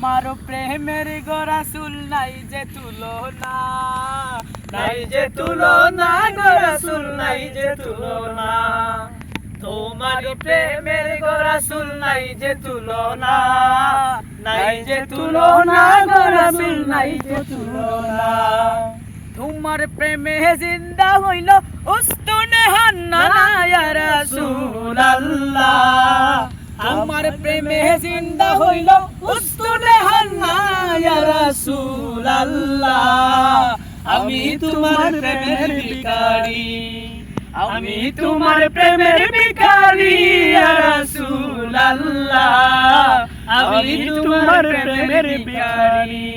তোমার প্রেমের গোরাসুল নাই যে তুলনা। নাই যে তুলো তুলনা গোরাসুল নাই যে তুলনা। তোমার প্রেমের গোরাসুল নাই যে তুলনা। নাই যে তুলো তুলনা গোরাসুল নাই যে তুলনা। তোমার প্রেমে জিন্দা হইল উস্তুনে হান্না ইয়া রাসূলুল্লাহ আমার প্রেমে জিন্দা হইল হান্না রাসূলুল্লাহ, আমি তোমার প্রেমের ভিখারি। আমি তোমার প্রেমের ভিখারি, ইয়া রাসূলুল্লাহ, আমি তোমার প্রেমের ভিখারি।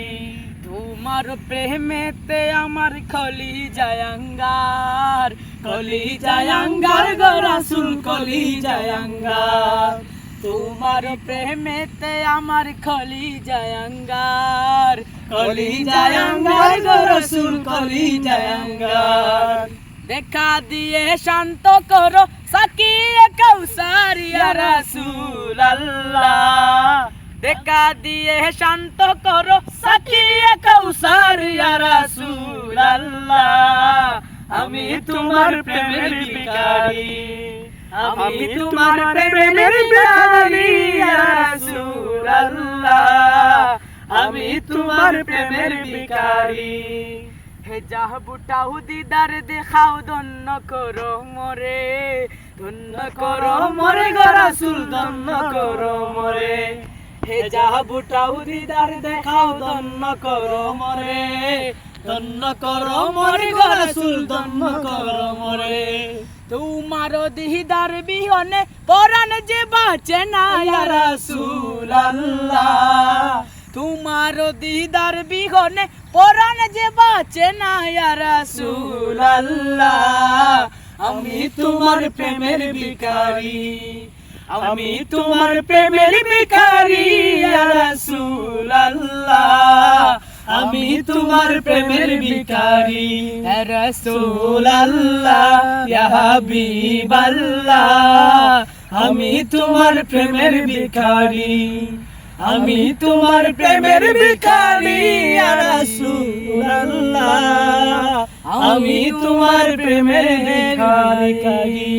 তোমার প্রেমেতে আমার খলি জায়াঙ্গার কলি জায়াঙ্গার গো রাসুল কলি জায়াঙ্গার তোমার প্রেমেতে আমার খলি জায়াঙ্গার কলি জায়াঙ্গার গো রাসুল কলি জায়াঙ্গার দেখা দিয়ে শান্ত করো সাকিয়ে কৌসারিয়া রাসুল দেখা দিয়ে শান্ত করো সাকিয়ে কৌসার ইয়া রাসূল আমি তোমার প্রেমের ভিখারি। আমি তোমার প্রেমের ভিখারি ইয়া রাসূল আল্লাহ আমি তোমার প্রেমের ভিখারি। হে যাহ বুটাও দিদার দেখাও দন্ন করো মরে। ধন্য করো মরে গো রাসূল ধন্য করো মরে। হে যাহ বুটাও দিদার দেখাও দন্ন করো মরে। ধন্য করো মরে গো রাসূল ধন্য করো মরে। তোমার দিদার বিহনে পরাণ যে বাঁচে না রাসূল আল্লাহ তোমার দিদার বিহনে পরাণ যে বাঁচে না ইয়া রাসূল আমি তোমার প্রেমের ভিখারি। আমি তোমার প্রেমের ইয়া আল্লাহ আমি তোমার প্রেমের ভিখারি। রাসূল আল্লাহ আমি তোমার প্রেমের ভিখারি। আমি তোমার প্রেমের ভিখারি, ইয়া রাসূলুল্লাহ, আমি তোমার প্রেমের ভিখারি।